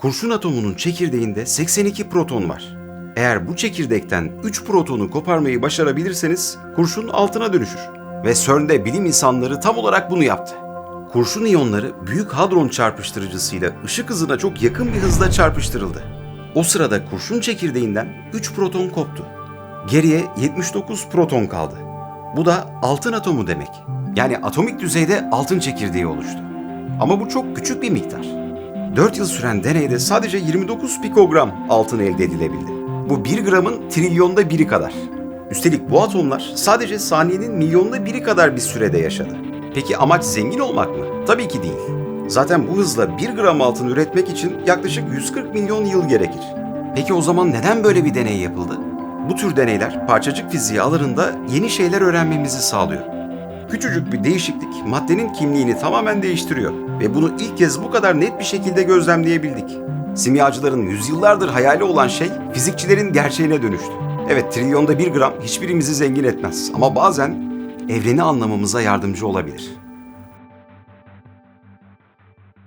Kurşun atomunun çekirdeğinde 82 proton var. Eğer bu çekirdekten 3 protonu koparmayı başarabilirseniz kurşun altına dönüşür. Ve CERN'de bilim insanları tam olarak bunu yaptı. Kurşun iyonları büyük hadron çarpıştırıcısıyla ışık hızına çok yakın bir hızla çarpıştırıldı. O sırada kurşun çekirdeğinden 3 proton koptu. Geriye 79 proton kaldı. Bu da altın atomu demek. Yani atomik düzeyde altın çekirdeği oluştu. Ama bu çok küçük bir miktar. 4 yıl süren deneyde sadece 29 pikogram altın elde edilebildi. Bu 1 gramın trilyonda biri kadar. Üstelik bu atomlar sadece saniyenin milyonda biri kadar bir sürede yaşadı. Peki amaç zengin olmak mı? Tabii ki değil. Zaten bu hızla 1 gram altın üretmek için yaklaşık 140 milyon yıl gerekir. Peki o zaman neden böyle bir deney yapıldı? Bu tür deneyler parçacık fiziği alanında yeni şeyler öğrenmemizi sağlıyor. Küçücük bir değişiklik maddenin kimliğini tamamen değiştiriyor ve bunu ilk kez bu kadar net bir şekilde gözlemleyebildik. Simyacıların yüzyıllardır hayali olan şey fizikçilerin gerçeğine dönüştü. Evet trilyonda bir gram hiçbirimizi zengin etmez ama bazen evreni anlamamıza yardımcı olabilir.